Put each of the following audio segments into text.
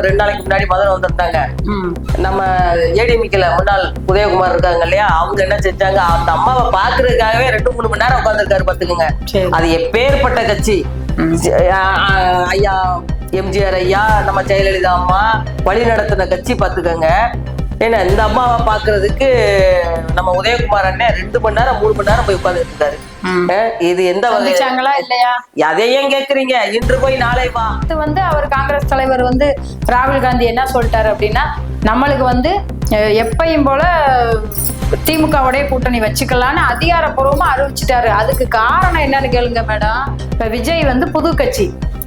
இப்ப ரெண்டு நாளைக்கு முன்னாடி மதுரை வந்திருந்தாங்க. நம்ம ஏடிஎம்கேல முன்னாள் உதயகுமார் இருக்காங்க இல்லையா? அவங்க என்ன செஞ்சாங்க? அந்த அம்மாவை பாக்குறதுக்காகவே ரெண்டு மூணு மணி நேரம் உட்காந்துருக்காரு பாத்துக்கோங்க. அது எப்பேற்பட்ட கட்சி. ஐயா எம்ஜிஆர் ஐயா நம்ம ஜெயலலிதா அம்மா வழி நடத்தின கட்சி பாத்துக்கோங்க ஏன்னா இந்த அம்மாவை பாக்குறதுக்கு நம்ம உதயகுமார் அண்ணன் ரெண்டு மணி நேரம் மூணு மணி நேரம் போய் இருக்காரு. ஆ, இது எந்த சந்திச்சாங்களா இல்லையா? அதையும் கேக்குறீங்க. இன்று போய் நாளை வா. அடுத்து வந்து அவர் காங்கிரஸ் தலைவர் வந்து ராகுல் காந்தி என்ன சொல்லிட்டாரு அப்படின்னா நம்மளுக்கு வந்து எப்பயும் போல திமுகவுடைய கூட்டணி வச்சுக்கலாம்னு அதிகாரப்பூர்வமா அறிவிச்சிட்டாரு. அதுக்கு காரணம் என்னன்னு கேளுங்க மேடம். இப்ப விஜய் வந்து புது கட்சி.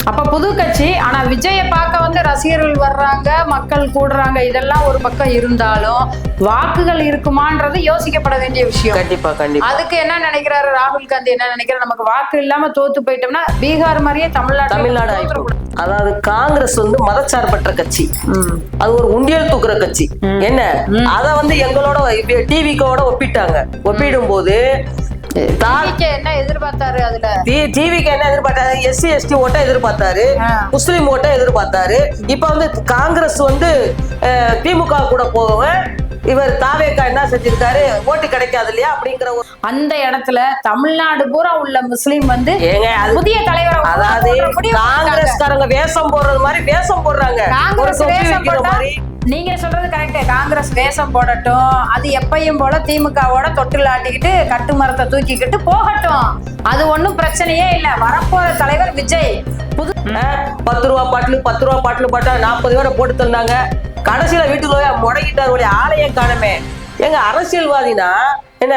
அப்ப புது கட்சி ஆனா விஜயை பார்க்க வந்து ரசிகர்கள் வர்றாங்க மக்கள் கூடுறாங்க இதெல்லாம் ஒரு பக்கம் இருந்தாலும் வாக்குகள் இருக்குமான்றது யோசிக்கப்பட வேண்டிய விஷயம். கண்டிப்பா கண்டிப்பா. அதுக்கு என்ன நினைக்கிறாரு ராகுல் காந்தி? என்ன நினைக்கிறாரு? நமக்கு வாக்கு இல்லாம தோத்து போயிட்டோம்னா பீகார் மாதிரியே தமிழ்நாடு தமிழ்நாடு ஆயிப்போம். அதாவது காங்கிரஸ் வந்து மதச்சார்பற்ற கட்சி. அது ஒரு உண்டியல் தூக்குற கட்சி. என்ன? அத வந்து எங்களோட டிவிக்கோட ஒப்பிட்டாங்க. ஒப்பிடும் போது என்ன எதிர்பார்த்தாரு அதுல? டிவிக்கு என்ன எதிர்பார்த்தாரு? எஸ்சி எஸ்டி ஓட்ட எதிர்பார்த்தாரு. முஸ்லீம் ஓட்ட எதிர்பார்த்தாரு. இப்ப வந்து காங்கிரஸ் வந்து திமுக கூட போக இவர் தாவேக்கா என்ன செஞ்சிருக்காரு? ஓட்டு கிடைக்காது இல்லையா? அப்படிங்கிற ஒரு அந்த இடத்துல தமிழ்நாடு பூரா உள்ள முஸ்லீம் வந்து புதிய தலைவரை அதாவது. காங்கிரஸ்காரங்க வேஷம் போடுறது மாதிரி வேஷம் போடுறாங்க. நீங்க சொல்றது கரெக்ட் காங்கிரஸ் வேஷம் போடட்டும். அது எப்பயும் போல திமுகவோட தொட்டில் ஆட்டிக்கிட்டு கட்டு மரத்தை தூக்கிக்கிட்டு போகட்டும். அது ஒண்ணும் பிரச்சனையே இல்ல. வரப்போற தலைவர் விஜய். புது பத்து ரூபா பாட்டில் பத்து ரூபா பாட்டில் பாட்டா நாற்பது பேரை போட்டு தந்தாங்க. கடைசியில வீட்டுக்கு முடங்கிட்டார் ஒளி ஆலயே காணுமே. எங்க அரசியல்வாதினா என்ன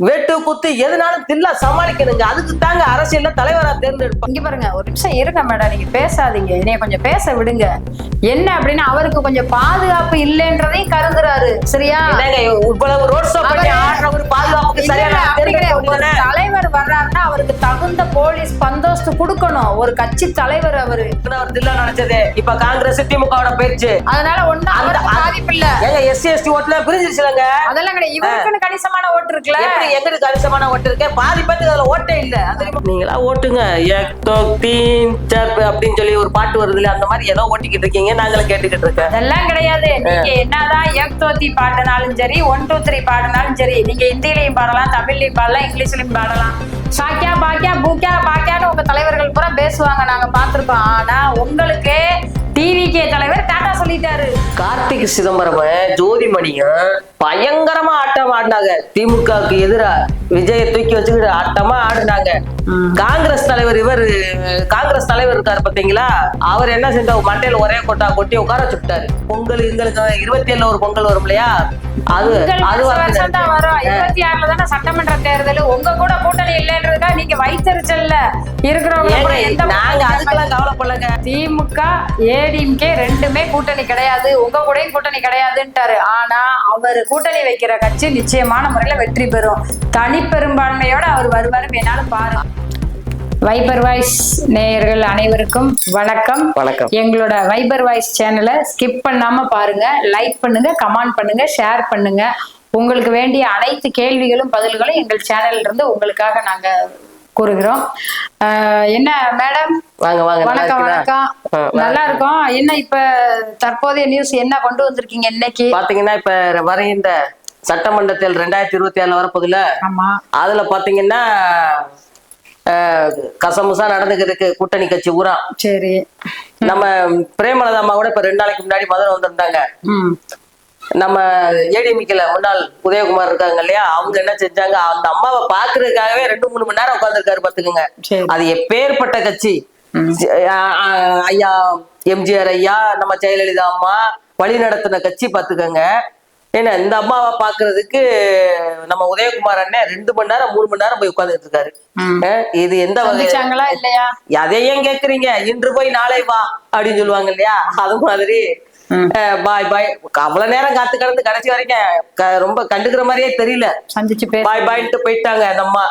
வெட்டு குத்து எதுனாலும் தில்லா சமாளிக்கணுங்க. அதுக்கு தாங்க அரசியல்ல தலைவரா தேர்ந்தெடுப்பாங்க இங்க பாருங்க ஒரு நிமிஷம் இருங்க மேடம். நீங்க பேசாதீங்க. என்னைய கொஞ்சம் பேச விடுங்க. என்ன அப்படின்னா அவருக்கு கொஞ்சம் பாதுகாப்பு இல்லைன்றதையும் கருதுறாரு. சரியா? இவ்வளவு ரோட் ஷோ பண்ணி ஆடுறவரு பாதுகாப்புக்கு சரியான தலைவர் வர்றாருன்னா அவருக்கு தகுந்த போலீஸ் பந்தோஸ்து கொடுக்கணும். ஒரு கட்சி தலைவர் அவரு. அவர் தில்லா நினைச்சது. இப்ப காங்கிரஸ் திமுகவோட போயிடுச்சு அதனால ஒண்ணும் அந்த- பாதிப்பு இல்ல. எஸ்சி எஸ்டி ஓட்டுல பிரிஞ்சிருச்சுலங்க. அதெல்லாம் கிடையாது. இவருக்குன்னு கணிசமான ஓட்டு இருக்குல்ல. எங்களுக்கு கணிசமான ஓட்டு இருக்கு. பாதி பேத்துக்கு அதுல ஓட்டே இல்ல. நீங்களா ஓட்டுங்க. ஏக் தோக் தீன் சப் அப்படின்னு சொல்லி ஒரு பாட்டு வருது இல்ல அந்த மாதிரி ஏதோ ஓட்டிக்கிட்டு இருக்கீங்க. நாங்களும் கேட்டுக்கிட்டு இருக்கேன் அதெல்லாம் கிடையாது. நீங்க என்னதான் ஏக் தோத்தி பாடினாலும் சரி ஒன் டூ த்ரீ பாடினாலும் சரி நீங்க ஹிந்திலையும் பாடலாம் தமிழ்லையும் பாடலாம் இங்கிலீஷ்லயும் பாடலாம். சாக்கியா பாக்கியா பூக்கியா பாக்கியான்னு உங்க தலைவர்கள் பூரா பேசுவாங்க. நாங்க பார்த்திருக்கோம். ஆனா உங்களுக்கு டிவிகே தலைவர் டாடா சொல்லிட்டாரு. கார்த்திக் சிதம்பரம் ஜோதிமணியும் பயங்கரமா ஆட்டம் ஆடினாங்க. திமுகவுக்கு எதிரா விஜயை தூக்கி வச்சுக்கிட்டு ஆட்டமா ஆடினாங்க. காங்கிரஸ் தலைவர் இவர் காங்கிரஸ் தலைவர் இருக்காரு பாத்தீங்களா? அவர் என்ன செஞ்சார்? மண்டையில ஒரே கொட்டா கொட்டி உட்கார வச்சுட்டாரு பொங்கல் எங்களுக்கு இருபத்தி ஏழுல ஒரு பொங்கல் வரும் இல்லையா? அது அது வரும். இருபத்தி ஆறுல தானே சட்டமன்ற தேர்தல். உங்க கூட கூட்டணி இல்லைன்றதுக்காக நீங்க வைத்தறிச்சல்ல. இருக்கிறவங்க நாங்க அதுக்கெல்லாம் கவலைப்படலங்க. திமுக ஏடிஎம்கே ரெண்டுமே கூட்டணி கிடையாது. உங்க கூடயும் கூட்டணி கிடையாதுன்ட்டாரு. ஆனா அவர் கூட்டணி வைக்கிற கட்சி நிச்சயமான முறையில வெற்றி பெறும். தனிப்பெரும்பான்மையோட அவர் வருவாரு வேணாலும் பாருங்க வைபர் வாய்ஸ் நேயர்கள் அனைவருக்கும் வணக்கம். வணக்கம். எங்களோட வைபர் வாய்ஸ் சேனலை ஸ்கிப் பண்ணாம பாருங்க. லைக் பண்ணுங்க கமெண்ட் பண்ணுங்க ஷேர் பண்ணுங்க. உங்களுக்கு வேண்டிய அனைத்து கேள்விகளும் பதில்களும் எங்கள் சேனல்ல இருந்து உங்களுக்காக நாங்க கூறுகிறோம். என்ன மேடம்? வாங்க வாங்க வணக்கம்? வணக்கம். நல்லா இருக்கும் என்ன இப்ப தற்போதைய நியூஸ் என்ன கொண்டு வந்திருக்கீங்க இன்னைக்கு? பாத்தீங்கன்னா இப்ப வருகின்ற சட்டமன்ற தேர்தல் ரெண்டாயிரத்தி இருபத்தி ஏழுல வரப்போதுல அதுல பாத்தீங்கன்னா கசமுசா நடந்துக்கிட்டு இருக்கு கூட்டணி கட்சி ஊரா. சரி. நம்ம பிரேமலதா அம்மா கூட இப்ப ரெண்டு நாளைக்கு முன்னாடி மதுரை வந்திருந்தாங்க. நம்ம ஏடிஎம்கேல முன்னாள் உதயகுமார் இருக்காங்க இல்லையா? அவங்க என்ன செஞ்சாங்க? அந்த அம்மாவை பாக்குறதுக்காகவே ரெண்டு மூணு மணி நேரம் உட்காந்துருக்காரு பாத்துக்கோங்க அது எப்பேற்பட்ட கட்சி? ஐயா எம்ஜிஆர் ஐயா நம்ம ஜெயலலிதா அம்மா வழி நடத்தின கட்சி பாத்துக்கோங்க ஏன்னா இந்த அம்மாவை பாக்குறதுக்கு நம்ம உதயகுமார் அண்ணன் ரெண்டு மணி நேரம் மூணு மணி நேரம் போய் உட்கார்ந்துட்டு இருக்காரு இது எந்த வகை சந்திச்சாங்களா இல்லையா? அதையும் கேக்குறீங்க இன்று போய் நாளை வா அப்படின்னு சொல்லுவாங்க இல்லையா? அது மாதிரி பாய் பாய். அவ்வளவு நேரம் காத்து கடந்து கடைசி வரைக்கும் ரொம்ப கண்டுக்கிற மாதிரியே தெரியல. சந்திச்சு பாய் பாய்ன்ட்டு போயிட்டாங்க அந்த அம்மா.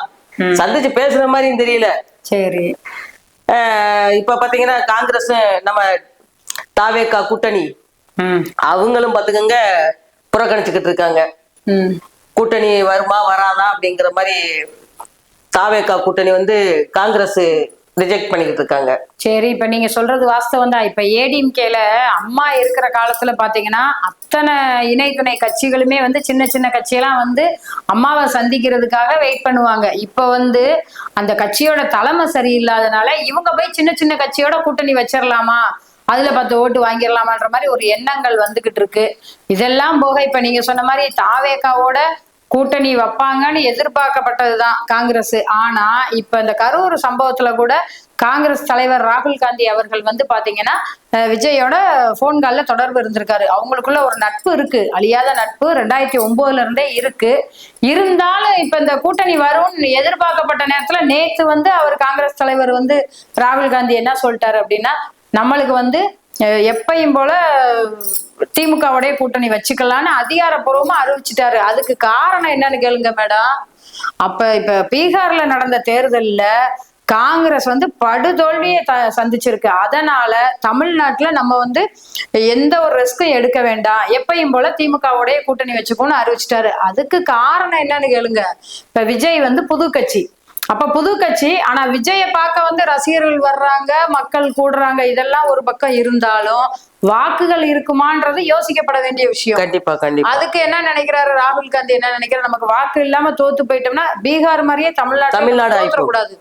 சந்திச்சு பேசுற மாதிரியும் தெரியல. சரி. இப்ப பாத்தீங்கன்னா காங்கிரஸ் நம்ம தாவேக்கா கூட்டணி. அவங்களும் பாத்துக்கோங்க புறக்கணிச்சுக்கிட்டு இருக்காங்க. கூட்டணி வருமா வராதா அப்படிங்கிற மாதிரி தாவேக்கா கூட்டணி வந்து காங்கிரஸ் ரிஜெக்ட் பண்ணிக்கிட்டு இருக்காங்க சரி இப்ப நீங்க சொல்றது வாஸ்தவம் தான். இப்ப ஏடிஎம்கேல அம்மா இருக்கிற காலத்துல பாத்தீங்கன்னா அத்தனை இணை துணை கட்சிகளுமே வந்து சின்ன சின்ன கட்சியெல்லாம் வந்து அம்மாவை சந்திக்கிறதுக்காக வெயிட் பண்ணுவாங்க. இப்ப வந்து அந்த கட்சியோட தலைமை சரியில்லாதனால இவங்க போய் சின்ன சின்ன கட்சியோட கூட்டணி வச்சிடலாமா அதுல பத்து ஓட்டு வாங்கிடலாமான்ற மாதிரி ஒரு எண்ணங்கள் வந்துகிட்டு இருக்கு. இதெல்லாம் போக இப்ப நீங்க சொன்ன மாதிரி தாவேக்காவோட கூட்டணி வைப்பாங்கன்னு எதிர்பார்க்கப்பட்டதுதான் காங்கிரஸ். ஆனா இப்ப இந்த கரூர் சம்பவத்துல கூட காங்கிரஸ் தலைவர் ராகுல் காந்தி அவர்கள் வந்து பாத்தீங்கன்னா விஜயோட போன் கால்ல தொடர்பு இருந்திருக்காரு. அவங்களுக்குள்ள ஒரு நட்பு இருக்கு. அழியாத நட்பு ரெண்டாயிரத்தி ஒன்பதுல இருந்தே இருக்கு. இருந்தாலும் இப்ப இந்த கூட்டணி வரும்னு எதிர்பார்க்கப்பட்ட நேரத்துல நேத்து வந்து அவர் காங்கிரஸ் தலைவர் வந்து ராகுல் காந்தி என்ன சொல்லிட்டாரு அப்படின்னா நம்மளுக்கு வந்து எப்பையும் போல திமுகவுடைய கூட்டணி வச்சுக்கலாம்னு அதிகாரப்பூர்வமா அறிவிச்சிட்டாரு. அதுக்கு காரணம் என்னன்னு கேளுங்க மேடம். அப்ப இப்ப பீகார்ல நடந்த தேர்தல்ல காங்கிரஸ் வந்து படுதோல்வியை த சந்திச்சிருக்கு. அதனால தமிழ்நாட்டுல நம்ம வந்து எந்த ஒரு ரிஸ்க்கும் எடுக்க வேண்டாம். எப்பயும் போல திமுகவுடைய கூட்டணி வச்சுக்கோன்னு அறிவிச்சிட்டாரு. அதுக்கு காரணம் என்னன்னு கேளுங்க. இப்ப விஜய் வந்து புது கட்சி. அப்ப புது கட்சி ஆனா விஜய பார்க்க வந்து ரசிகர்கள் வர்றாங்க மக்கள் கூடுறாங்க இதெல்லாம் ஒரு பக்கம் இருந்தாலும் வாக்குகள் இருக்குமான்றது யோசிக்கப்பட வேண்டிய விஷயம். கண்டிப்பா கண்டிப்பா. அதுக்கு என்ன நினைக்கிறாரு ராகுல் காந்தி? என்ன நினைக்கிறாரு? நமக்கு வாக்கு இல்லாம தோத்து போயிட்டோம்னா பீகார் மாதிரியே தமிழ்நாடு தமிழ்நாடு. கூடாது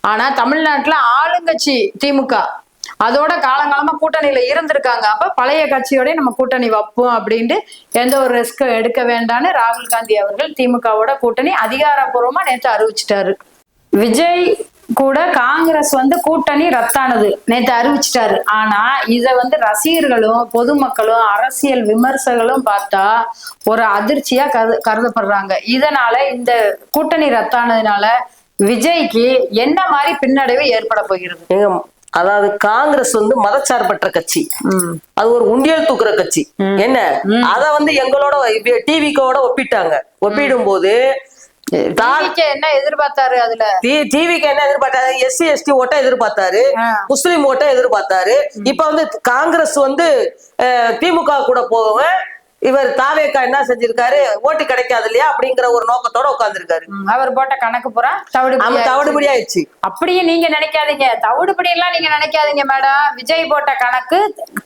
ஆனா தமிழ்நாட்டுல ஆளுங்கட்சி திமுக அதோட காலங்காலமா கூட்டணியில இருந்திருக்காங்க. அப்ப பழைய கட்சியோட நம்ம கூட்டணி வைப்போம் அப்படின்ட்டு எந்த ஒரு ரிஸ்க் எடுக்க வேண்டாம்னு ராகுல் காந்தி அவர்கள் திமுகவோட கூட்டணி அதிகாரப்பூர்வமா நேத்து அறிவிச்சிட்டாரு. விஜய் கூட காங்கிரஸ் வந்து கூட்டணி ரத்தானது. நேத்து அறிவிச்சிட்டாரு. ஆனா இத வந்து ரசிகர்களும் பொதுமக்களும் அரசியல் விமர்சகர்களும் பார்த்தா ஒரு அதிர்ச்சியா கரு கருதப்படுறாங்க. இதனால இந்த கூட்டணி ரத்தானதுனால விஜய்க்கு என்ன மாதிரி பின்னடைவு ஏற்பட போகிறது? அதாவது காங்கிரஸ் வந்து மதச்சார்பற்ற கட்சி. அது ஒரு உண்டியல் தூக்குற கட்சி. என்ன? அத வந்து எங்களோட டிவிக்கோட ஒப்பிட்டாங்க. ஒப்பிடும் போது என்ன எதிர்பார்த்தாரு அதுல? டிவிக்கு என்ன எதிர்பார்த்தாரு? எஸ்சி எஸ்டி ஓட்ட எதிர்பார்த்தாரு. முஸ்லீம் ஓட்ட எதிர்பார்த்தாரு. இப்ப வந்து காங்கிரஸ் வந்து திமுக கூட போவேன் இவர் தாவேக்கா என்ன செஞ்சிருக்காரு? ஓட்டு கிடைக்காது இல்லையா? அப்படிங்கிற ஒரு நோக்கத்தோட உட்கார்ந்திருக்காரு. ம், அவர் போட்ட கணக்கு பூரா ஆமா தவிடு தவிடுபடி ஆயிடுச்சு. அப்படியே நீங்க நினைக்காதீங்க. தவிடுபடி எல்லாம் நீங்க நினைக்காதீங்க மேடம். விஜய் போட்ட கணக்கு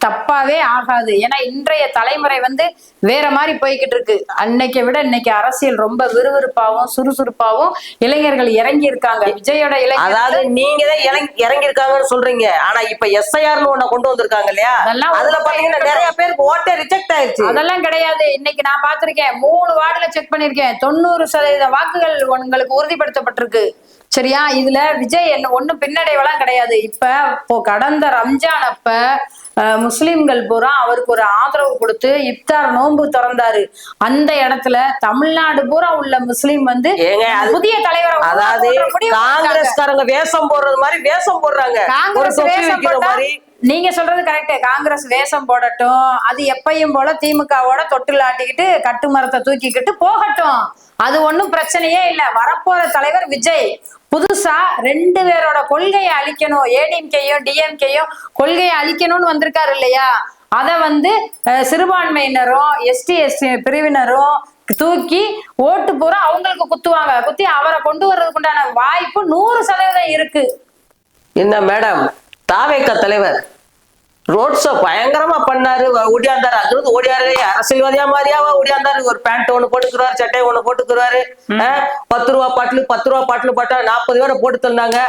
தப்பாவே ஆகாது. ஏன்னா இன்றைய தலைமுறை வந்து வேற மாதிரி போய்கிட்டு இருக்கு. அன்னைக்கு விட இன்னைக்கு அரசியல் ரொம்ப விறுவிறுப்பாவும் சுறுசுறுப்பாவும் இளைஞர்கள் இறங்கி இருக்காங்க விஜயோட இளைஞர் அதாவது நீங்க தான் இறங்கி இறங்கி இருக்காங்கன்னு சொல்றீங்க. ஆனா இப்ப எஸ்ஐஆர்னு ஒண்ண கொண்டு வந்திருக்காங்க இல்லையா? அதெல்லாம் அதுல பாத்தீங்கன்னா நிறைய பேருக்கு ஓட்டே ரிஜெக்ட் ஆயிருச்சு. அதெல்லாம் கிடையாது. இன்னைக்கு நான் பார்த்திருக்கேன். மூணு வார்டுல செக் பண்ணிருக்கேன். தொண்ணூறு சதவீத வாக்குகள் உங்களுக்கு உறுதிப்படுத்தப்பட்டிருக்கு. சரியா? இதுல விஜய் என்ன ஒண்ணும் பின்னடைவெல்லாம் கிடையாது. இப்ப இப்போ கடந்த ரம்ஜான் அப்ப முஸ்லிம்கள் பூரா அவருக்கு ஒரு ஆதரவு கொடுத்து இப்தார் நோன்பு திறந்தாரு. அந்த இடத்துல தமிழ்நாடு பூரா உள்ள முஸ்லிம் வந்து புதிய தலைவரை அதாவது. காங்கிரஸ்காரங்க வேஷம் போடுறது மாதிரி வேஷம் போடுறாங்க. ஒரு மாதிரி நீங்க சொல்றது கரெக்டு காங்கிரஸ் வேஷம் போடட்டும். அது எப்பயும் போல திமுகவோட தொட்டில் ஆட்டிக்கிட்டு கட்டு மரத்தை தூக்கிக்கிட்டு போகட்டும். அது ஒன்றும் பிரச்சனையே இல்ல. வரப்போற தலைவர் விஜய் புதுசா ரெண்டு பேரோட கொள்கையை அழிக்கணும். ஏடிஎம்கேயும் டிஎம்கேயும் கொள்கையை அழிக்கணும்னு வந்திருக்காரு இல்லையா? அதை வந்து சிறுபான்மையினரும் எஸ்டி எஸ்டி பிரிவினரும் தூக்கி ஓட்டு பூரா அவங்களுக்கு குத்துவாங்க. குத்தி அவரை கொண்டு வர்றதுக்கு உண்டான வாய்ப்பு நூறு சதவீதம் இருக்கு. என்ன மேடம்? தாவேக்க தலைவர். ரோட் ஷோ பயங்கரமா பண்ணாரு. ஓடியாந்தாரு. அது வந்து ஓடியாரு அரசியல்வாதியா மாதிரியாவா ஓடியாந்தாரு. ஒரு பேண்ட் ஒண்ணு போட்டுக்கிறாரு சட்டை ஒண்ணு போட்டுக்கிறாரு பத்து ரூபா பாட்டில் பத்து ரூபா பாட்டில் போட்டா நாற்பது பேரை போட்டு தந்தாங்க.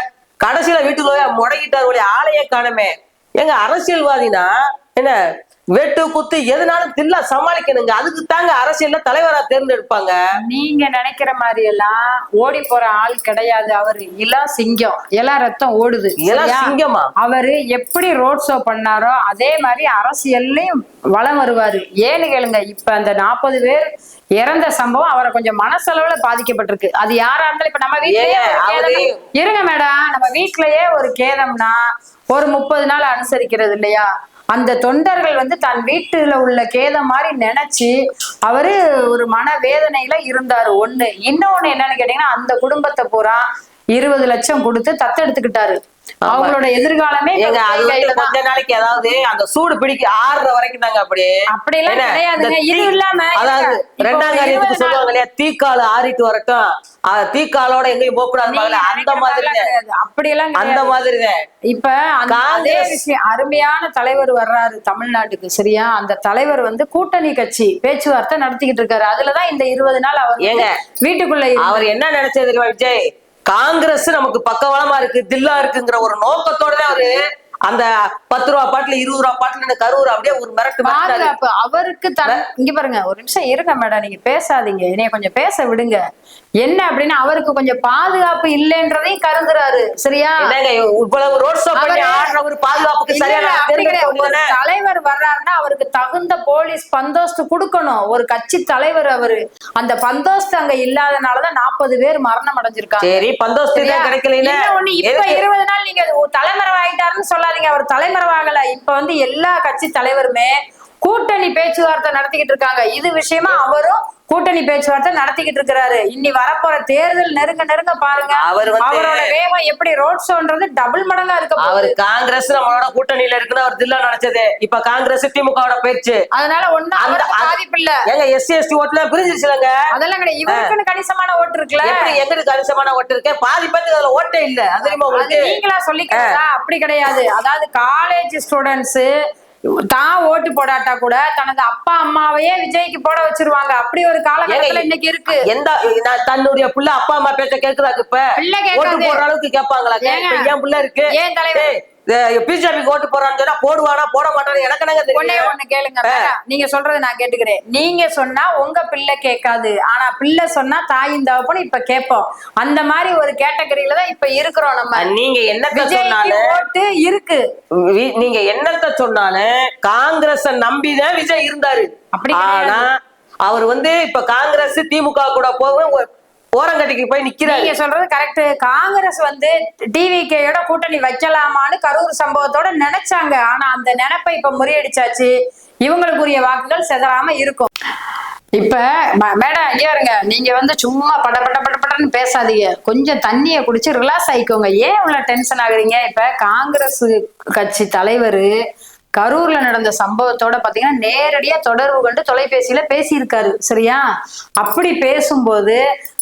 கடைசியில வீட்டுக்கு போய் முடங்கிட்டாரு ஆளையே காணுமே. எங்க அரசியல்வாதினா என்ன வெட்டு குத்து எதுனாலும் தில்லா சமாளிக்கணுங்க. அதுக்கு தாங்க அரசியல்ல தலைவரா தேர்ந்தெடுப்பாங்க. நீங்க நினைக்கிற மாதிரி எல்லாம் ஓடி போற ஆள் கிடையாது. அவரு இளம் சிங்கம். இளம் ரத்தம் ஓடுது? சிங்கமா? அவரு எப்படி ரோட் ஷோ பண்ணாரோ அதே மாதிரி அரசியல்லையும் வளம் வருவாரு. ஏன்னு கேளுங்க இப்ப அந்த நாற்பது பேர் இறந்த சம்பவம் அவரை கொஞ்சம் மனசளவுல பாதிக்கப்பட்டிருக்கு. அது யாரா இருந்தாலும் இப்ப நம்ம வீட்லயே இருங்க மேடம் நம்ம வீட்லயே ஒரு கேதம்னா ஒரு முப்பது நாள் அனுசரிக்கிறது இல்லையா? அந்த தொண்டர்கள் வந்து தன் வீட்டுல உள்ள கேத மாதிரி நினைச்சு அவரு ஒரு மன வேதனையில இருந்தாரு. ஒண்ணு. இன்னொன்னு என்னன்னு கேட்டீங்கன்னா அந்த குடும்பத்தை பூரா இருபது லட்சம் கொடுத்து தத்தெடுத்துக்கிட்டாரு. அவங்களோட எதிர்காலமே. கொஞ்ச நாளைக்கு அதாவது அந்த சூடு பிடிக்க ஆறுற வரைக்கும் தாங்க அப்படியே அப்படியெல்லாம் என்ன? கிடையாதுங்க. இது இல்லாம அதாவது ரெண்டாம் காரியத்துக்கு சொல்லுவாங்க இல்லையா தீக்கால் ஆறிட்டு வரட்டும். தீக்காலோட எங்கேயும் போக கூடாது அந்த மாதிரி கிடையாது. அப்படியெல்லாம் அந்த. மாதிரி இப்ப அதே விஷயம் அருமையான தலைவர் வர்றாரு தமிழ்நாட்டுக்கு சரியா? அந்த தலைவர் வந்து கூட்டணி கட்சி பேச்சுவார்த்தை நடத்திக்கிட்டு இருக்காரு. அதுலதான் இந்த இருபது நாள் அவர் வீட்டுக்குள்ள அவர் என்ன நினைச்சது விஜய்? காங்கிரஸ் நமக்கு பக்கவளமா இருக்கு தில்லா இருக்குங்கிற ஒரு நோக்கத்தோட அவரு அந்த பத்து ரூபா பாட்டுல இருபது ரூபா பாட்டுல கரூர் அப்படியே ஒரு மிரட்டு அவருக்கு இங்க பாருங்க ஒரு நிமிஷம் இருங்க மேடம் நீங்க பேசாதீங்க என்னைய கொஞ்சம் பேச விடுங்க. என்ன அப்படின்னா அவருக்கு கொஞ்சம் பாதுகாப்பு இல்லைன்றதையும் கருதுறாரு. சரியா? இவ்வளவு ரோட் ஷோ ஆடுறவர் பாதுகாப்புக்கு சரியான ஒரு. தலைவர் வர்றாருன்னா அவருக்கு தகுந்த போலீஸ் பந்தோஸ்து கொடுக்கணும். ஒரு கட்சி தலைவர் அவரு. அந்த பந்தோஸ்து அங்க இல்லாதனாலதான் நாற்பது பேர் மரணம் அடைஞ்சிருக்காங்க. சரி பந்தோஸ்து கிடைக்கல இப்ப இருபது நாள் நீங்க தலைமறைவாயிட்டாருன்னு சொல்லாதீங்க. அவர் தலைமறைவாகல. இப்ப வந்து எல்லா கட்சி தலைவருமே கூட்டணி பேச்சுவார்த்தை நடத்திக்கிட்டு இருக்காங்க. இது விஷயமா அவரும் கூட்டணி பேச்சுவார்த்தை நடத்திக்கிட்டு இருக்கிறாரு. இனி வரப்போற தேர்தல் நெருங்க நெருங்க பாருங்க. அவர் அவரோட வேகம் எப்படி ரோட் ஷோன்றது டபுள் மடங்கா இருக்க. அவர் காங்கிரஸ் நம்மளோட கூட்டணியில இருக்குன்னு அவர் தில்லா நினைச்சது. இப்ப காங்கிரஸ் திமுகவோட போயிடுச்சு அதனால ஒண்ணு பாதிப்பு இல்ல. ஏங்க எஸ்சி எஸ்டி ஓட்டுல பிரிஞ்சிருச்சுலங்க? அதெல்லாம் கிடையாது. இவருக்குன்னு கணிசமான ஓட்டு இருக்குல்ல. எப்படி எங்களுக்கு கணிசமான ஓட்டு இருக்கு? பாதி பேருக்கு அதுல ஓட்டே இல்ல. அது நீங்களா சொல்லிக்கிறதா? அப்படி கிடையாது. அதாவது காலேஜ் ஸ்டூடெண்ட்ஸ் தான் ஓட்டு போடாட்டா கூட தனது அப்பா அம்மாவையே விஜய்க்கு போட வச்சிருவாங்க. அப்படி ஒரு காலகட்டத்துல இன்னைக்கு இருக்கு. எந்த தன்னுடைய புள்ள அப்பா அம்மா பேச்ச கேக்குறாங்க இப்ப? பிள்ளை ஓட்டு போடுற அளவுக்கு கேட்பாங்களா? என் புள்ள இருக்கு. ஏன் தலைவர்? பிஜேபிக்கு ஓட்டு போறான்னு சொன்னா போடுவானா போட மாட்டானு? எனக்கு என்னங்க ஒன்னே ஒண்ணு கேளுங்க. நீங்க சொல்றது நான் கேட்டுக்கிறேன். நீங்க சொன்னா உங்க பிள்ளை கேட்காது. ஆனா பிள்ளை சொன்னா தாயும் தகப்பனும் இப்ப கேட்போம். அந்த மாதிரி ஒரு கேட்டகரியில தான் இப்ப இருக்கிறோம் நம்ம. நீங்க விஜய்க்கு சொன்னாலும் ஓட்டு இருக்கு. நீங்க என்னத்த சொன்னாலும் காங்கிரஸ நம்பிதான் விஜய் இருந்தாரு. அப்படி. ஆனா அவர் வந்து இப்ப காங்கிரஸ் திமுக கூட போக ஓரங்கட்டிக்கு போய் நிக்கிறாரு. நீங்க சொல்றது கரெக்ட் காங்கிரஸ் வந்து டிவிகேயோட கூட்டணி வைக்கலாமான்னு கரூர் சம்பவத்தோட நினைச்சாங்க. ஆனா அந்த நினைப்பை இப்ப முறியடிச்சாச்சு. இவங்களுக்குரிய வாக்குகள் செதறாம இருக்கும். இப்ப மேடம் ஐயா இருங்க நீங்க வந்து சும்மா பட பட பட படன்னு பேசாதீங்க. கொஞ்சம் தண்ணியை குடிச்சு ரிலாக்ஸ் ஆயிக்கோங்க. ஏன் இவ்வளவு டென்ஷன் ஆகுறீங்க? இப்ப காங்கிரஸ் கட்சி தலைவர் கரூர்ல நடந்த சம்பவத்தோட பாத்தீங்கன்னா நேரடியா தொடர்பு கொண்டு தொலைபேசியில பேசியிருக்காரு. சரியா? அப்படி பேசும்போது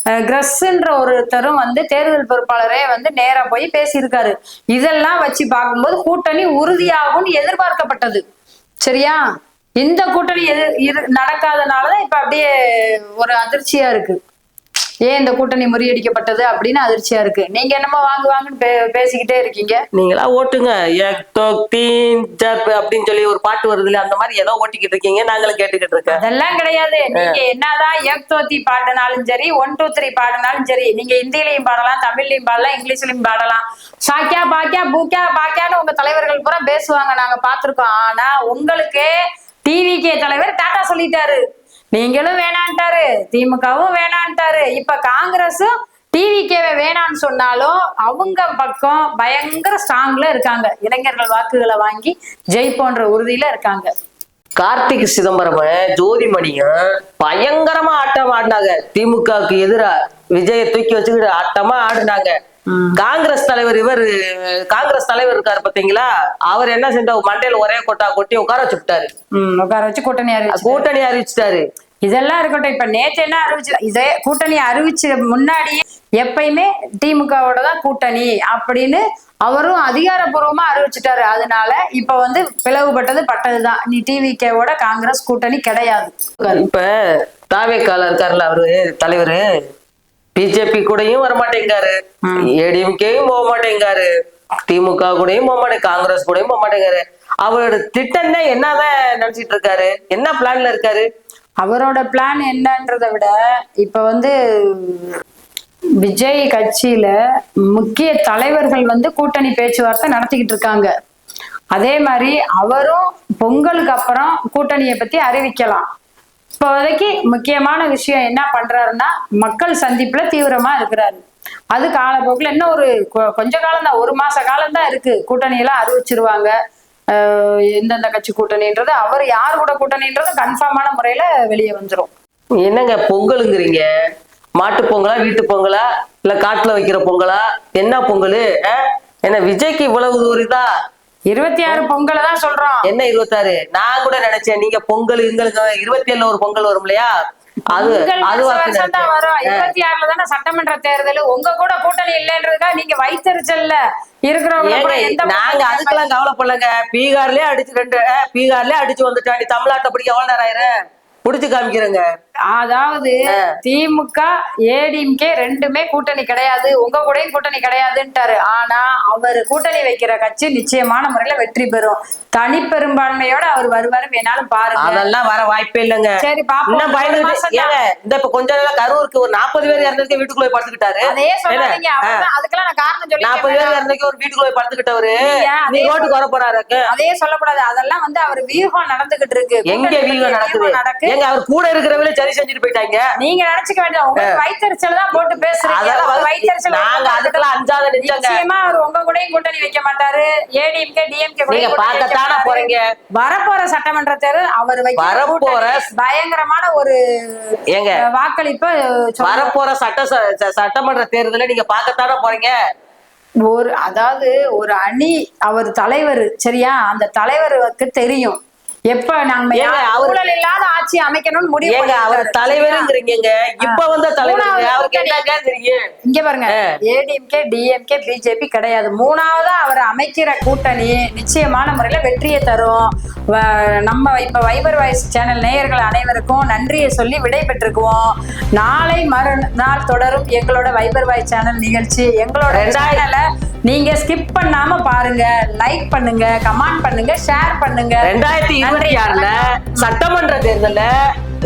கிரஸ்ன்ற ஒருத்தரும் வந்து தேர்தல் பொறுப்பாளரே வந்து நேரா போய் பேசியிருக்காரு. இதெல்லாம் வச்சு பார்க்கும்போது கூட்டணி உறுதியாகும்னு எதிர்பார்க்கப்பட்டது. சரியா? இந்த கூட்டணி எது இரு- நடக்காதனாலதான் இப்ப அப்படியே ஒரு அதிர்ச்சியா இருக்கு. ஏன் இந்த கூட்டணி முறியடிக்கப்பட்டது அப்படின்னு அதிர்ச்சியா இருக்கு. நீங்க என்னமோ வாங்கு வாங்குன்னு பே- பேசிக்கிட்டே இருக்கீங்க. நீங்களா ஓட்டுங்க. அப்படின்னு சொல்லி ஒரு பாட்டு வருது இல்ல அந்த மாதிரி ஏதோ ஓட்டிக்கிட்டு இருக்கீங்க. நாங்களும் கேட்டுக்கிட்டு இருக்கேன் அதெல்லாம் கிடையாது. நீங்க என்னதான் ஏக்தோத்தி பாடினாலும் சரி ஒன் டூ த்ரீ பாடினாலும் சரி நீங்க ஹிந்திலையும் பாடலாம் தமிழ்லயும் பாடலாம் இங்கிலீஷ்லயும் பாடலாம். சாக்கியா பாக்கியா பூக்கியா பாக்கியான்னு உங்க தலைவர்கள் பூரா பேசுவாங்க. நாங்க பார்த்திருக்கோம். ஆனா உங்களுக்கு டிவிகே தலைவர் டாடா சொல்லிட்டாரு. நீங்களும் வேணான்ட்டாரு. திமுகவும் வேணான்ட்டாரு. இப்ப காங்கிரஸும் டிவிகேவை வேணான்னு சொன்னாலும் அவங்க பக்கம் பயங்கர ஸ்ட்ராங்ல இருக்காங்க. இளைஞர்கள் வாக்குகளை வாங்கி ஜெயிப்போன்ற உறுதியில இருக்காங்க. கார்த்திக் சிதம்பரம் ஜோதிமணியும் பயங்கரமா ஆட்டம் ஆடினாங்க. திமுகவுக்கு எதிரா விஜய தூக்கி வச்சுக்கிட்டு ஆட்டமா ஆடினாங்க. காங்கிரஸ் தலைவர் இவர் காங்கிரஸ் தலைவர் இருக்காரு பாத்தீங்களா? அவர் என்ன செஞ்சார்? மண்டையில ஒரே கொட்டா கொட்டி உட்கார வச்சுட்டாரு உட்கார வச்சு கூட்டணி கூட்டணி அறிவிச்சிட்டாரு. இதெல்லாம் இருக்கட்டும் இப்ப நேத்து என்ன அறிவிச்சு இதே கூட்டணி அறிவிச்ச முன்னாடியே எப்பயுமே திமுகவோட தான் கூட்டணி அப்படின்னு அவரும் அதிகாரப்பூர்வமா அறிவிச்சிட்டாரு. அதனால இப்ப வந்து பிளவுபட்டது பட்டதுதான். நீ டிவிகேவோட காங்கிரஸ் கூட்டணி கிடையாது. இப்ப தாவேக்கால இருக்காருல்ல அவரு தலைவரு? பிஜேபி கூடயும் வரமாட்டேங்காரு. ஏடிஎம்கேயும் போக மாட்டேங்காரு திமுக கூடயும் போக மாட்டேங்க காங்கிரஸ் கூடயும் போக மாட்டேங்காரு அவரோட திட்டம் தான் என்னதான் நினைச்சிட்டு இருக்காரு என்ன பிளான்ல இருக்காரு? அவரோட பிளான் என்னன்றதை விட இப்ப வந்து விஜய் கட்சியில முக்கிய தலைவர்கள் வந்து கூட்டணி பேச்சுவார்த்தை நடத்திக்கிட்டு இருக்காங்க அதே மாதிரி அவரும் பொங்கலுக்கு அப்புறம் கூட்டணியை பத்தி அறிவிக்கலாம். இப்போதைக்கு முக்கியமான விஷயம் என்ன பண்றாருன்னா மக்கள் சந்திப்புல தீவிரமா இருக்கிறாரு. அது காலப்போக்கில் இன்னும் ஒரு கொ- கொஞ்ச காலம் தான் ஒரு மாச காலம் தான் இருக்கு. கூட்டணியெல்லாம் அறிவிச்சிருவாங்க. எந்தெந்த கட்சி கூட்டணின்றது அவர் யார் கூட கூட்டணின்றது கன்ஃபார்மான முறையில வெளியே வந்துரும். என்னங்க பொங்கலுங்கிறீங்க? மாட்டு பொங்கலா வீட்டு பொங்கலா இல்ல காட்டுல வைக்கிற பொங்கலா? என்ன பொங்கல் என்ன விஜய்க்கு இவ்வளவு தூரிதா? இருபத்தி ஆறு பொங்கலை தான் சொல்றோம். என்ன இருபத்தாறு நான் கூட நினைச்சேன். நீங்க பொங்கல் எங்களுக்கு இருபத்தி ஏழுல ஒரு பொங்கல் வரும் இல்லையா? அது அது வரும். இருபத்தி ஆறுல தானே சட்டமன்ற தேர்தல். உங்க கூட கூட்டணி இல்லைன்றதுக்கா நீங்க வைத்தறிச்சல்ல. இருக்கிறவங்க நாங்க அதுக்கெல்லாம் கவலைப்படலங்க. பீகார்லயே அடிச்சு ரெண்டு பீகார்லயே அடிச்சு வந்துட்டா நீ தமிழ்நாட்டை பிடிக்க எவ்வளவு நேரம் ஆயிரும்? புடிச்சு காமிக்கிறேங்க. அதாவது திமுக ஏடிஎம்கே ரெண்டுமே கூட்டணி கிடையாது. உங்க கூடயும் கூட்டணி கிடையாதுன்ட்டாரு. ஆனா அவர் கூட்டணி வைக்கிற கட்சி நிச்சயமான முறையில வெற்றி பெறும். தனி பெரும்பான்மையோட அவர் வருவாரு வேணாலும் பாருங்க. அதெல்லாம் வர வாய்ப்பே இல்லைங்க. சரி பாப்போம். இந்த இப்ப கொஞ்ச நாள் கரூருக்கு ஒரு நாற்பது பேர் இறந்ததுக்கு வீட்டுக்குள்ள போய் படுத்துக்கிட்டாரு. அதே? அவர்தான் அதுக்கெல்லாம் நான் காரணம் சொல்லி நாற்பது பேர் இறந்ததுக்கு ஒரு வீட்டுக்குள்ள போய் படுத்துக்கிட்டவரு. நீ ரோட்டுக்கு வர போறாரு அதே சொல்லக்கூடாது. அதெல்லாம் வந்து அவர் வியூகம் நடந்துகிட்டு இருக்கு. எங்க வீகம் நடக்குது? நடக்கு. எங்க அவர் கூட இருக்கிறவங்களே சரி செஞ்சுட்டு போயிட்டாங்க. நீங்க நினைச்சுக்க வேண்டாம் உங்களுக்கு வயிற்றுச்சல் தான் போட்டு பேசுறீங்க. உங்க வயித்தெரிச்சல் நாங்க அதுக்கெல்லாம் நிச்சயங்க. நிச்சயமா அவர் உங்க கூடயும் கூட்டணி வைக்க மாட்டாரு. ஏடிஎம்கே டிஎம்கே நீங்க பார்க்கத்தானே போறீங்க? வரப்போற சட்டமன்ற தேர்தல் அவர் வரப்போற- பயங்கரமான ஒரு ஏங்க அஹ், வாக்களிப்பை வரப்போற சட்ட சட்டமன்ற தேர்தலை நீங்க பார்க்கத்தானே போறீங்க? ஒரு அதாவது ஒரு அணி அவர் தலைவர் சரியா? அந்த தலைவருக்கு தெரியும். எப்ப நம்ம ஊழல் இல்லாத ஆட்சி அமைக்கணும்னு முடிவு அவர். தலைவருங்கிறீங்க இப்ப வந்த தலைவர் அவருக்கு. என்னங்க தெரியும் இங்க பாருங்க. ஏடிஎம்கே டிஎம்கே பிஜேபி கிடையாது. மூணாவதா அவர் அமைக்கிற கூட்டணி நிச்சயமான முறையில வெற்றியை தரும். நம்ம இப்ப வைபர் வாய்ஸ் சேனல் நேயர்கள் அனைவருக்கும் நன்றியை சொல்லி விடை பெற்றுக்குவோம் நாளை மறுநாள் தொடரும் எங்களோட வைபர் வாய்ஸ் சேனல் நிகழ்ச்சி. எங்களோட சேனலை நீங்க ஸ்கிப் பண்ணாம பாருங்க. லைக் பண்ணுங்க கமெண்ட் பண்ணுங்க ஷேர் பண்ணுங்க. ரெண்டாயிரத்தி இருபத்தி ஆறுல சட்டமன்ற தேர்தல்ல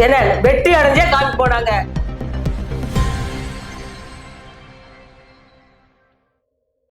என்ன வெற்றி அடைஞ்சே காட்டு போனாங்க.